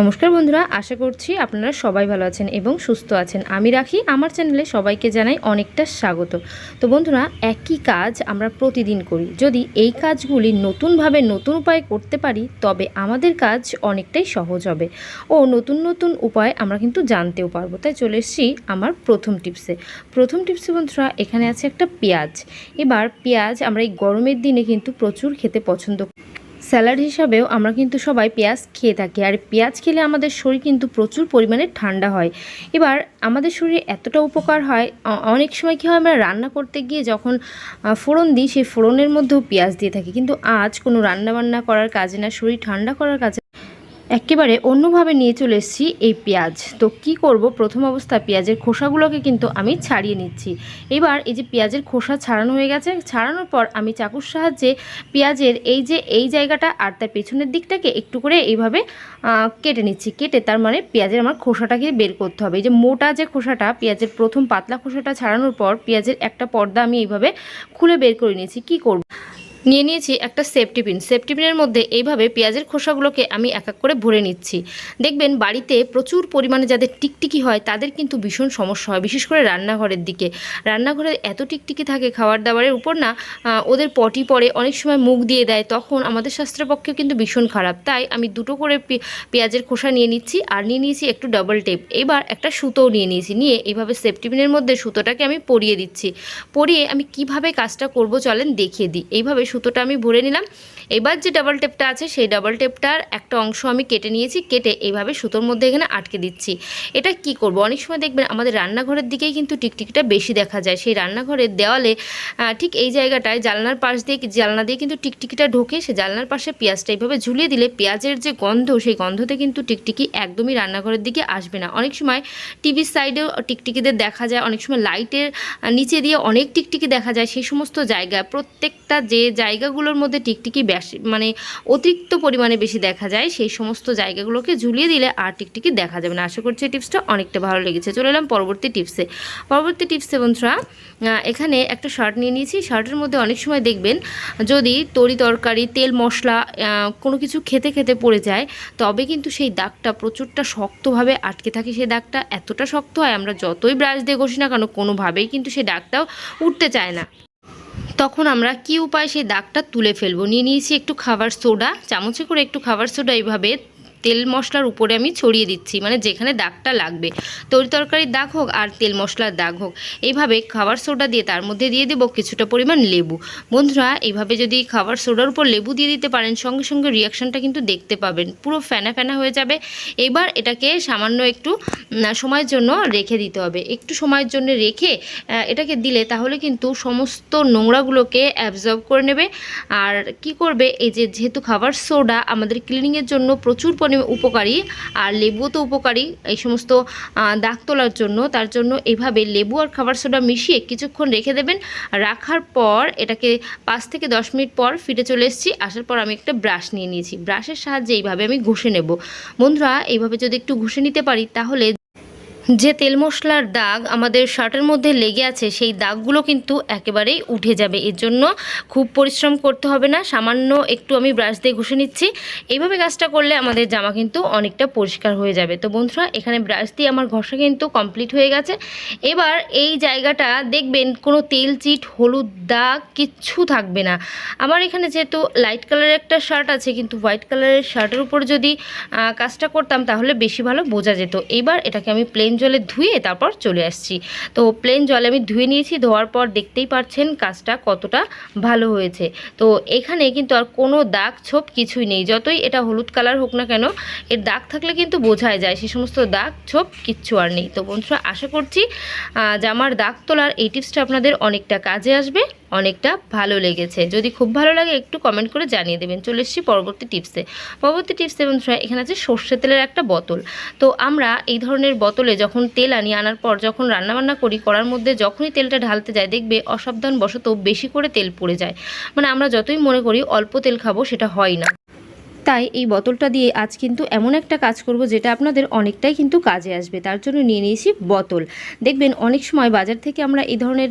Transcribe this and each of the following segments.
নমস্কার বন্ধুরা, আশা করছি আপনারা সবাই ভালো আছেন এবং সুস্থ আছেন। আমি রাখি, আমার চ্যানেলে সবাইকে জানাই অনেকটা স্বাগত। তো বন্ধুরা, একই কাজ আমরা প্রতিদিন করি। যদি এই কাজগুলি নতুনভাবে নতুন উপায়ে করতে পারি, তবে আমাদের কাজ অনেকটাই সহজ হবে। ও নতুন নতুন উপায় আমরা কিন্তু জানতেও পারব। তাই চলে এসেছি আমার প্রথম টিপসে। প্রথম টিপসে বন্ধুরা, এখানে আছে একটা পেঁয়াজ। এবার পেঁয়াজ আমরা এই গরমের দিনে কিন্তু প্রচুর খেতে পছন্দ স্যালাড হিসাবেও আমরা কিন্তু সবাই পেঁয়াজ খেয়ে থাকি। আর পেঁয়াজ খেলে আমাদের শরীর কিন্তু প্রচুর পরিমাণে ঠান্ডা হয়। এবার আমাদের শরীরে এতটা উপকার হয় অনেক সময় কী হয় আমরা রান্না করতে গিয়ে যখন ফোড়ন দিই, সেই ফোড়নের মধ্যেও পেঁয়াজ দিয়ে থাকি। কিন্তু আজ কোনো রান্নাবান্না করার কাজে না, শরীর ঠান্ডা করার কাজে একেবারে অন্যভাবে নিয়ে চলে এসেছি এই পেঁয়াজ। তো কি করব? প্রথম অবস্থা পেঁয়াজের খোসাগুলোকে কিন্তু আমি ছাড়িয়ে নিচ্ছি। এবার এই যে পেঁয়াজের খোসা ছাড়ানো হয়ে গেছে, ছাড়ানোর পর আমি চাকুর সাহায্যে পেঁয়াজের এই যে এই জায়গাটা আর তার পেছনের দিকটাকে একটু করে এইভাবে কেটে নিচ্ছি। কেটে তার মানে পেঁয়াজের আমার খোসাটাকে বের করতে হবে। এই যে মোটা যে খোসাটা, পেঁয়াজের প্রথম পাতলা খোসাটা ছাড়ানোর পর পেঁয়াজের একটা পর্দা আমি এইভাবে খুলে বের করে নিয়েছি। কি করব? নিয়ে নিয়েছি একটা সেফটি পিন সেফটি পিনের মধ্যে এইভাবে পেঁয়াজের খোসাগুলোকে আমি এক এক করে ভরে নিচ্ছি। দেখবেন বাড়িতে প্রচুর পরিমাণে যাদের টিকটিকি হয়, তাদের কিন্তু ভীষণ সমস্যা হয়, বিশেষ করে রান্নাঘরের দিকে। রান্নাঘরে এত টিকটিকি থাকে খাবার দাবারের উপর না ওদের পটি পড়ে, অনেক সময় মুখ দিয়ে দেয়, তখন আমাদের স্বাস্থ্যের পক্ষে কিন্তু ভীষণ খারাপ। তাই আমি দুটো করে পেঁয়াজের খোসা নিয়ে নিচ্ছি আর নিয়ে নিয়েছি একটু ডাবল টেপ এবার একটা সুতোও নিয়ে নিয়েছি, নিয়ে এইভাবে সেফটি পিনের মধ্যে সুতোটাকে আমি পরিয়ে দিচ্ছি। পরিয়ে আমি কীভাবে কাজটা করব চলেন দেখিয়ে দিই। এইভাবে সুতোটা আমি ভরে নিলাম। এবার যে ডাবল টেপটা আছে, সেই ডাবল টেপটার একটা অংশ আমি কেটে নিয়েছি, কেটে এইভাবে সুতোর মধ্যে এখানে আটকে দিচ্ছি। এটা কি করব? অনেক সময় দেখবেন আমাদের রান্নাঘরের দিকেই কিন্তু টিকটিকিটা বেশি দেখা যায়। সেই রান্নাঘরের দেওয়ালে ঠিক এই জায়গাটায় জানলার পাশ দিয়ে, জানলা দিয়ে কিন্তু টিকটিকিটা ঢোকে। সে জানলার পাশে পেঁয়াজটা এইভাবে ঝুলিয়ে দিলে পেঁয়াজের যে গন্ধ, সেই গন্ধতে কিন্তু টিকটিকি একদমই রান্নাঘরের দিকে আসবে না। অনেক সময় টিভির সাইডেও টিকটিকিদের দেখা যায়, অনেক সময় লাইটের নিচে দিয়ে অনেক টিকটিকি দেখা যায়। সেই সমস্ত জায়গায় প্রত্যেকটা যে জায়গাগুলোর মধ্যে টিকটিকি বেশি মানে অতিরিক্ত পরিমাণে বেশি দেখা যায়, সেই সমস্ত জায়গাগুলোকে ঝুলিয়ে দিলে আর টিকটিকি দেখা যাবে না। আশা করছি এই টিপসটা অনেকটা ভালো লেগেছে। চলে এলাম পরবর্তী টিপসে। পরবর্তী টিপসে বন্ধুরা এখানে একটা শার্ট নিয়ে নিয়েছি। শার্টের মধ্যে অনেক সময় দেখবেন, যদি তরি তরকারি, তেল মশলা কোনো কিছু খেতে খেতে পড়ে যায়, তবে কিন্তু সেই দাগটা প্রচুরটা শক্তভাবে আটকে থাকে সেই দাগটা। এতটা শক্ত হয়, আমরা যতই ব্রাশ দিয়ে ঘষি না কেন, কোনোভাবেই কিন্তু সেই দাগটাও উঠতে চায় না। তখন আমরা কি উপায় সেই দাগটা তুলে ফেলব? নিয়ে নিয়েছি একটু খাবার সোডা, চামচে করে একটু খাবার সোডা এইভাবে তেল মশলার উপরে আমি ছড়িয়ে দিচ্ছি মানে যেখানে দাগটা লাগবে। তরি তরকারির দাগ হোক আর তেল মশলার দাগ হোক, এইভাবে খাবার সোডা দিয়ে তার মধ্যে দিয়ে দেবো কিছুটা পরিমাণ লেবু। বন্ধুরা, এইভাবে যদি খাবার সোডার উপর লেবু দিয়ে দিতে পারেন, সঙ্গে সঙ্গে রিয়াকশানটা কিন্তু দেখতে পাবেন। পুরো ফেনা ফেনা হয়ে যাবে। এবার এটাকে সামান্য একটু সময়ের জন্য রেখে দিতে হবে। একটু সময়ের জন্য রেখে এটাকে দিলে তাহলে কিন্তু সমস্ত নোংরাগুলোকে অ্যাবজর্ব করে নেবে। আর কি করবে, এই যে যেহেতু খাবার সোডা, আমাদের ক্লিনিংয়ের জন্য প্রচুর পরিমাণে উপকারী, আর লেবুও তো উপকারী এই সমস্ত দাগ তোলার জন্য। তার জন্য এভাবে লেবু আর খাবার সোডা মিশিয়ে কিছুক্ষণ রেখে দেবেন। রাখার পর এটাকে পাঁচ থেকে দশ মিনিট পর ফিরে চলে এসেছি। আসার পর আমি একটা ব্রাশ নিয়ে নিয়েছি। ব্রাশের সাহায্যে এইভাবে আমি ঘষে নেব। বন্ধুরা, এইভাবে যদি একটু ঘষে নিতে পারি, তাহলে যে তেল মশলার দাগ আমাদের শার্টের মধ্যে লেগে আছে, সেই দাগগুলো কিন্তু একেবারেই উঠে যাবে। এর জন্য খুব পরিশ্রম করতে হবে না। সামান্য একটু আমি ব্রাশ দিয়ে ঘষে নিচ্ছি। এইভাবে কাজটা করলে আমাদের জামা কিন্তু অনেকটা পরিষ্কার হয়ে যাবে। তো বন্ধুরা, এখানে ব্রাশ দিয়ে আমার ঘষা কিন্তু কমপ্লিট হয়ে গেছে। এবার এই জায়গাটা দেখবেন কোনো তেল, চিট, হলুদ দাগ কিচ্ছু থাকবে না। আমার এখানে যেহেতু লাইট কালারের একটা শার্ট আছে, কিন্তু হোয়াইট কালারের শার্টের উপর যদি কাজটা করতাম তাহলে বেশি ভালো বোঝা যেত। এবার এটাকে আমি প্লেন জলে ধুয়ে তারপর চলে আসছি। তো প্লেন জলে আমি ধুয়ে নিয়েছি ধোয়ার পর দেখতেই পাচ্ছেন কাজটা কতটা ভালো হয়েছে। তো এখানে কিন্তু আর কোনো দাগ ছোপ কিছুই নেই যতই এটা হলুদ কালার হোক না কেন এর দাগ থাকলে কিন্তু বোঝাই যায় সে সমস্ত দাগ ছোপ কিচ্ছু আর নেই। তো বন্ধুরা আশা করছি আহ, জামার দাগ তোলার এই টিপসটা আপনাদের অনেকটা কাজে আসবে অনেকটা ভালো লেগেছে। যদি খুব ভালো লাগে একটু কমেন্ট করে জানিয়ে দেবেন। চলে এসেছি পরবর্তী টিপসে। পরবর্তী টিপসে বন্ধুরা এখানে আছে সর্ষে তেলের একটা বোতল। তো আমরা এই ধরনের বোতলে যখন তেল আনি, আনার পর যখন রান্নাবান্না করি করার মধ্যে যখনই তেলটা ঢালতে যায় দেখবে অসাবধান বশত বেশি করে তেল পড়ে যায়। মানে আমরা যতই মনে করি, অল্প তেল খাব, সেটা হয় না। তাই এই বোতলটা দিয়ে আজ কিন্তু এমন একটা কাজ করব যেটা আপনাদের অনেকটাই কিন্তু কাজে আসবে। তার জন্য নিয়ে নিয়েছি বোতল। দেখবেন অনেক সময় বাজার থেকে আমরা এই ধরনের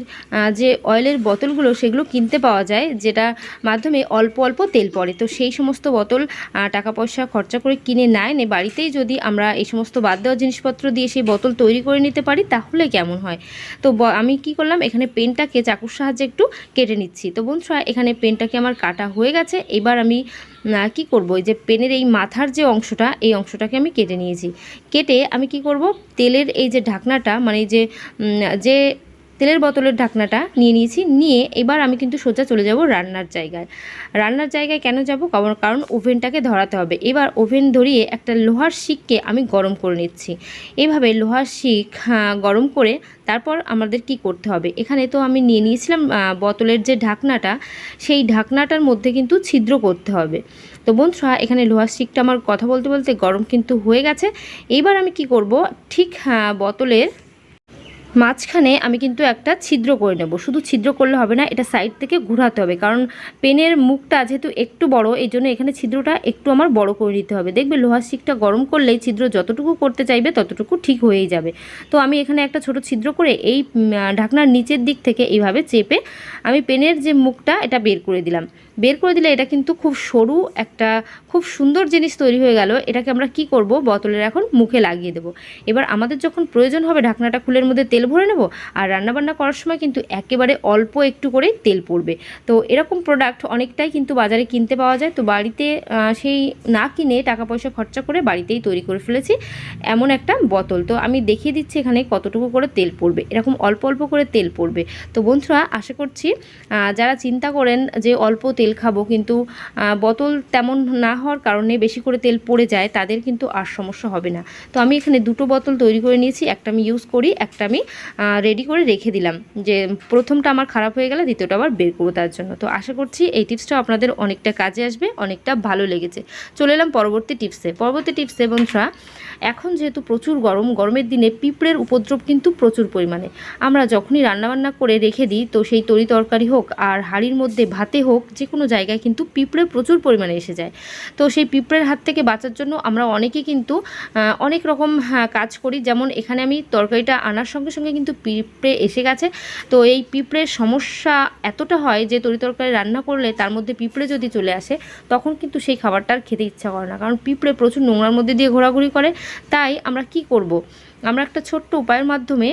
যে অয়েলের বোতলগুলো সেগুলো কিনতে পাওয়া যায় যেটা মাধ্যমে অল্প অল্প তেল পড়ে। তো সেই সমস্ত বোতল টাকা পয়সা খরচা করে কিনে না এনে বাড়িতেই যদি আমরা এই সমস্ত বাদ দেওয়া জিনিসপত্র দিয়ে সেই বোতল তৈরি করে নিতে পারি, তাহলে কেমন হয়? তো আমি কি করলাম, এখানে পেনটাকে চাকুর সাহায্যে একটু কেটে নিচ্ছি। তো বন্ধুরা, এখানে পেনটাকে আমার কাটা হয়ে গেছে। এবার আমি কি করব? এই যে পেনের এই মাথার যে অংশটা, এই অংশটাকে আমি কেটে নিয়েছি। কেটে আমি কি করব? তেলের এই যে ঢাকনাটা মানে যে যে তেলের বোতলের ঢাকনাটা নিয়ে নিয়েছি। নিয়ে এবার আমি কিন্তু সোজা চলে যাব রান্নার জায়গায়। রান্নার জায়গায় কেন যাব? কারণ ওভেনটাকে ধরাতে হবে। এবার ওভেন ধরিয়ে একটা লোহার শিককে আমি গরম করে নিচ্ছি। এভাবে লোহার শিক গরম করে তারপর আমাদের কি করতে হবে? এখানে তো আমি নিয়ে নিয়েছিলাম বোতলের যে ঢাকনাটা, সেই ঢাকনাটার মধ্যে কিন্তু ছিদ্র করতে হবে। তো বন্ধুরা, এখানে লোহার শিকটা আমার কথা বলতে বলতে গরম কিন্তু হয়ে গেছে। এইবার আমি কি করব? ঠিক বোতলের মাঝখানে আমি কিন্তু একটা ছিদ্র করে নেব। শুধু ছিদ্র করলে হবে না, এটা সাইড থেকে ঘোরাতে হবে। কারণ পেনের মুখটা যেহেতু একটু বড়, এই জন্য এখানে ছিদ্রটা একটু আমার বড় করে নিতে হবে। দেখবে লোহার শিকটা গরম করলেই ছিদ্র যতটুকু করতে চাইবে ততটুকু ঠিক হয়েই যাবে। তো আমি এখানে একটা ছোট ছিদ্র করে এই ঢাকনার নিচের দিক থেকে এইভাবে চেপে আমি পেনের যে মুখটা, এটা বের করে দিলাম। বের করে দিলে এটা কিন্তু খুব সরু একটা, খুব সুন্দর জিনিস তৈরি হয়ে গেল। এটাকে আমরা কি করব? বোতলের এখন মুখে লাগিয়ে দেবো। এবার আমাদের যখন প্রয়োজন হবে, ঢাকনাটা খুলের মধ্যে তেল ভরে নেব আর রান্নাবান্না করার সময় কিন্তু একেবারে অল্প একটু করেই তেল পড়বে। তো এরকম প্রোডাক্ট অনেকটাই কিন্তু বাজারে কিনতে পাওয়া যায়। তো বাড়িতে সেই না কিনে টাকা পয়সা খরচা করে বাড়িতেই তৈরি করে ফেলেছি এমন একটা বোতল। তো আমি দেখিয়ে দিচ্ছি এখানে কতটুকু করে তেল পড়বে। এরকম অল্প অল্প করে তেল পড়বে। তো বন্ধুরা, আশা করছি যারা চিন্তা করেন যে অল্প তেল খাব, কিন্তু বোতল তেমন না হওয়ার কারণে বেশি করে তেল পড়ে যায়, তাদের কিন্তু আর সমস্যা হবে না। তো আমি এখানে দুটো বোতল তৈরি করে নিয়েছি, একটা আমি ইউজ করি, একটা আমি রেডি করে রেখে দিলাম। যে প্রথমটা আমার খারাপ হয়ে গেলে, দ্বিতীয়টা আবার বের করব তার জন্য। তো আশা করছি এই টিপসটা আপনাদের অনেকটা কাজে আসবে, অনেকটা ভালো লেগেছে। চলে এলাম পরবর্তী টিপসে। পরবর্তী টিপসে বন্ধুরা, এখন যেহেতু প্রচুর গরম, গরমের দিনে পিঁপড়ের উপদ্রব কিন্তু প্রচুর পরিমাণে। আমরা যখনই রান্নাবান্না করে রেখে দিই, তো সেই তরি তরকারি হোক আর হাঁড়ির মধ্যে ভাতে হোক, যে কোনো জায়গায় কিন্তু পিঁপড়ে প্রচুর পরিমাণে এসে যায়। তো সেই পিঁপড়ের হাত থেকে বাঁচার জন্য আমরা অনেকে কিন্তু অনেক রকম হ্যাঁ, কাজ করি। যেমন এখানে আমি তরকারিটা আনার সঙ্গে সঙ্গে কিন্তু পিঁপড়ে এসে গেছে। তো এই পিঁপড়ের সমস্যা এতটা হয় যে তরি তরকারি রান্না করলে তার মধ্যে পিঁপড়ে যদি চলে আসে তখন কিন্তু সেই খাবারটা আর খেতে ইচ্ছা করে না। কারণ পিঁপড়ে প্রচুর নোংরার মধ্যে দিয়ে ঘোরাঘুরি করে। তাই আমরা কি করব। আমরা একটা ছোট্ট উপায়ের মাধ্যমে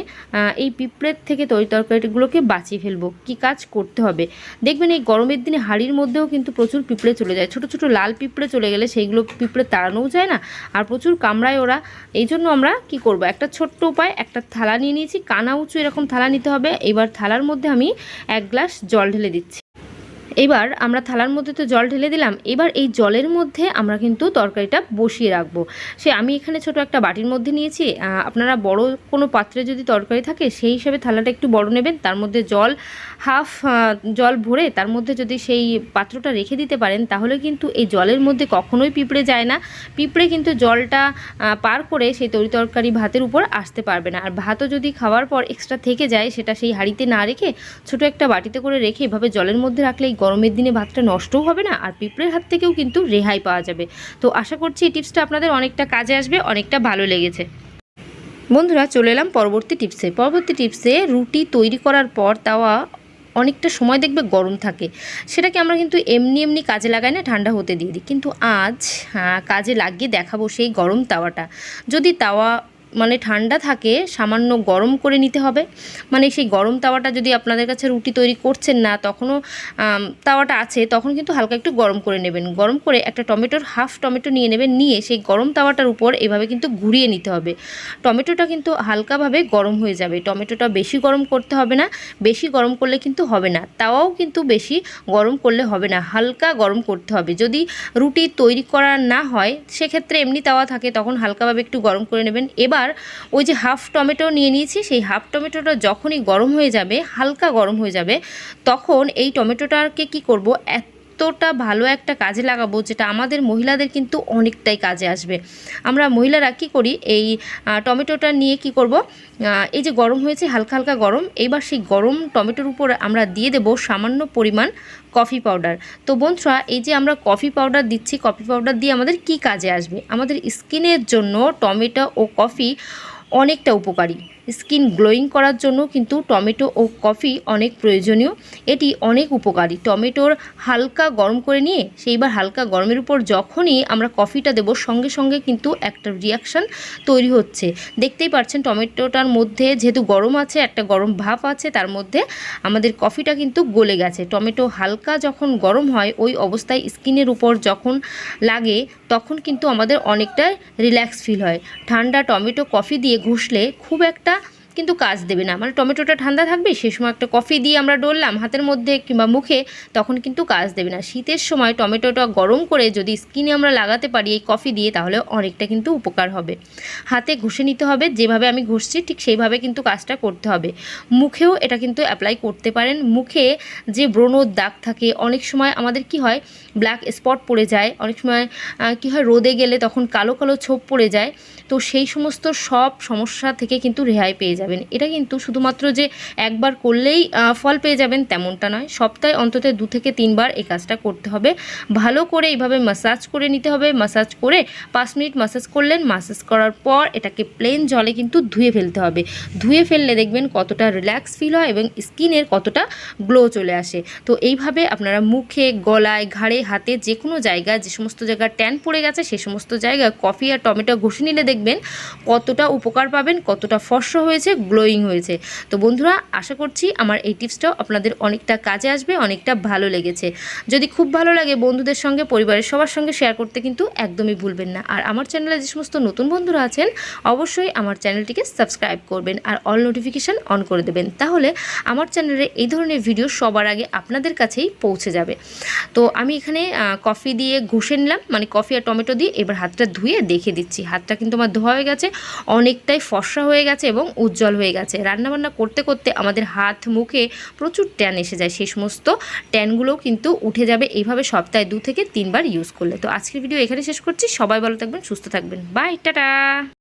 এই পিঁপড়ের থেকে তরি তরকারিগুলোকে বাঁচিয়ে ফেলব। কি কাজ করতে হবে? দেখবেন এই গরমের দিনে হাড়ির মধ্যেও কিন্তু প্রচুর পিঁপড়ে চলে যায়। ছোট ছোট লাল পিঁপড়ে চলে গেলে সেইগুলো পিঁপড়ে তাড়ানোও যায় না। আর প্রচুর কামড়ায় ওরা। এই জন্য আমরা কি করব? একটা ছোট্ট উপায়, একটা থালা নিয়ে নিয়েছি। কানা উঁচু এরকম থালা নিতে হবে। এবার থালার মধ্যে আমি এক গ্লাস জল ঢেলে দিচ্ছি। এবার আমরা থালার মধ্যে তো জল ঢেলে দিলাম, এবার এই জলের মধ্যে আমরা কিন্তু তরকারিটা বসিয়ে রাখব। সে আমি এখানে ছোট একটা বাটির মধ্যে নিয়েছি আপনারা বড় কোনো পাত্রে যদি তরকারি থাকে, সেই হিসাবে থালাটা একটু বড় নেবেন, তার মধ্যে জল হাফ জল ভরে তার মধ্যে যদি সেই পাত্রটা রেখে দিতে পারেন, তাহলে কিন্তু এই জলের মধ্যে কখনোই পিঁপড়ে যায় না। পিঁপড়ে কিন্তু জলটা পার করে সেই তরি তরকারি ভাতের উপর আসতে পারবে না। আর ভাতও যদি খাওয়ার পর এক্সট্রা থেকে যায়, সেটা সেই হাঁড়িতে না রেখে ছোট একটা বাটিতে করে রেখে এভাবে জলের মধ্যে রাখলে গরমের দিনে ভাতটা নষ্টও হবে না আর পিঁপড়ের হাত থেকেও কিন্তু রেহাই পাওয়া যাবে। তো আশা করছি এই টিপসটা আপনাদের অনেকটা কাজে আসবে অনেকটা ভালো লেগেছে। বন্ধুরা চলে এলাম পরবর্তী টিপসে। পরবর্তী টিপসে রুটি তৈরি করার পর তাওয়া অনেকটা সময় দেখবে গরম থাকে। সেটাকে আমরা কিন্তু এমনি এমনি কাজে লাগাই না ঠান্ডা হতে দিয়ে দিই। কিন্তু আজ হ্যাঁ, কাজে লাগিয়ে দেখাবো সেই গরম তাওয়াটা। যদি তাওয়া মানে ঠান্ডা থাকে, সামান্য গরম করে নিতে হবে। মানে সেই গরম তাওয়াটা যদি আপনাদের কাছে রুটি তৈরি করছেন না, তখনও তাওয়াটা আছে, তখন কিন্তু হালকা একটু গরম করে নেবেন। গরম করে একটা টমেটোর হাফ টমেটো নিয়ে নেবেন, নিয়ে সেই গরম তাওয়াটার উপর এভাবে কিন্তু ঘুরিয়ে নিতে হবে। টমেটোটা কিন্তু হালকাভাবে গরম হয়ে যাবে। টমেটোটা বেশি গরম করতে হবে না, বেশি গরম করলে কিন্তু হবে না। তাওয়াও কিন্তু বেশি গরম করলে হবে না, হালকা গরম করতে হবে। যদি রুটি তৈরি করা না হয়, সেক্ষেত্রে এমনি তাওয়া থাকে, তখন হালকাভাবে একটু গরম করে নেবেন। এবার ওই যে হাফ টমেটো নিয়ে নিয়েছি, সেই হাফ টমেটোটা যখনই গরম হয়ে যাবে, হালকা গরম হয়ে যাবে, তখন এই টমেটোটাকে কি করব এতটা ভালো একটা কাজে লাগাবো যেটা আমাদের মহিলাদের কিন্তু অনেকটাই কাজে আসবে। আমরা মহিলারা কী করি? এই টমেটোটা নিয়ে কি করব? এই যে গরম হয়েছে, হালকা হালকা গরম, এইবার সেই গরম টমেটোর উপর আমরা দিয়ে দেব সামান্য পরিমাণ কফি পাউডার। তো বন্ধুরা, এই যে আমরা কফি পাউডার দিচ্ছি, কফি পাউডার দিয়ে আমাদের কি কাজে আসবে? আমাদের স্কিনের জন্য টমেটো ও কফি অনেকটা উপকারী। স্কিন গ্লোয়িং করার জন্য কিন্তু টমেটো ও কফি অনেক প্রয়োজনীয়। এটি অনেক উপকারী। টমেটোর হালকা গরম করে নিয়ে সেইবার হালকা গরমের উপর যখনই আমরা কফিটা দেব, সঙ্গে সঙ্গে কিন্তু একটা রিয়াকশান তৈরি হচ্ছে। দেখতেই পাচ্ছেন টমেটোটার মধ্যে যেহেতু গরম আছে, একটা গরম ভাপ আছে, তার মধ্যে আমাদের কফিটা কিন্তু গলে গেছে। টমেটো হালকা যখন গরম হয়, ওই অবস্থায় স্কিনের উপর যখন লাগে, তখন কিন্তু আমাদের অনেকটা রিল্যাক্স ফিল হয়। ঠান্ডা টমেটো কফি দিয়ে ঘষলে খুব একটা কিন্তু কাজ দেবে না। মানে টমেটোটা ঠান্ডা থাকবে, সে সময় একটা কফি দিয়ে আমরা ডললাম, হাতের মধ্যে কিংবা মুখে, তখন কিন্তু কাজ দেবে না। শীতের সময় টমেটোটা গরম করে যদি স্কিনে আমরা লাগাতে পারি এই কফি দিয়ে, তাহলে অনেকটা কিন্তু উপকার হবে। হাতে ঘষে নিতে হবে, যেভাবে আমি ঘষছি ঠিক সেইভাবে কিন্তু কাজটা করতে হবে। মুখেও এটা কিন্তু অ্যাপ্লাই করতে পারেন। মুখে যে ব্রণর দাগ থাকে, অনেক সময় আমাদের কি হয় ব্ল্যাক স্পট পড়ে যায়, অনেক সময় কি হয়, রোদে গেলে তখন কালো কালো ছোপ পড়ে যায়। তো সেই সমস্ত সব সমস্যা থেকে কিন্তু রেহাই পেয়ে যাবেন। এটা কিন্তু শুধুমাত্র যে একবার করলেই ফল পেয়ে যাবেন তেমনটা নয়। সপ্তাহে অন্তত দু থেকে তিনবার এই কাজটা করতে হবে। ভালো করে এইভাবে মাসাজ করে নিতে হবে। মাসাজ করে পাঁচ মিনিট মাসাজ করলেন। মাসাজ করার পর এটাকে প্লেন জলে কিন্তু ধুয়ে ফেলতে হবে। ধুয়ে ফেললে দেখবেন কতটা রিল্যাক্স ফিল হয় এবং স্কিনের কতটা গ্লো চলে আসে। তো এইভাবে আপনারা মুখে, গলায়, ঘাড়ে, হাতে যে কোনো জায়গায়, যে সমস্ত জায়গায় ট্যান পড়ে গেছে, সে সমস্ত জায়গায় কফি আর টমেটো ঘষে নিলে দেখবেন কতটা উপকার পাবেন, কতটা ফর্সা হয়েছে গ্লোয়িং হয়েছে। তো বন্ধুরা, আশা করছি আমার এই টিপসটাও আপনাদের অনেকটা কাজে আসবে, অনেকটা ভালো লেগেছে। যদি খুব ভালো লাগে বন্ধুদের সঙ্গে, পরিবারের সবার সঙ্গে শেয়ার করতে কিন্তু একদমই ভুলবেন না। আর আমার চ্যানেলে যে সমস্ত নতুন বন্ধুরা আছেন, অবশ্যই আমার চ্যানেলটিকে সাবস্ক্রাইব করবেন আর অল নোটিফিকেশান অন করে দেবেন। তাহলে আমার চ্যানেলে এই ধরনের ভিডিও সবার আগে আপনাদের কাছেই পৌঁছে যাবে। তো আমি এখানে কফি দিয়ে ঘষে নিলাম। মানে কফি আর টমেটো দিয়ে এবার হাতটা ধুয়ে দেখে দিচ্ছি। হাতটা কিন্তু আমার ধোয়া হয়ে গেছে, অনেকটাই ফর্সা হয়ে গেছে এবং উজ্জ্বল হয়ে গেছে। রান্নাবান্না করতে করতে আমাদের হাত, মুখে প্রচুর ট্যান এসে যায়। সেই সমস্ত ট্যানগুলোও কিন্তু উঠে যাবে এইভাবে সপ্তাহে দু থেকে তিনবার ইউজ করলে। তো আজকের ভিডিও এখানে শেষ করছি। সবাই ভালো থাকবেন, সুস্থ থাকবেন। Bye tata!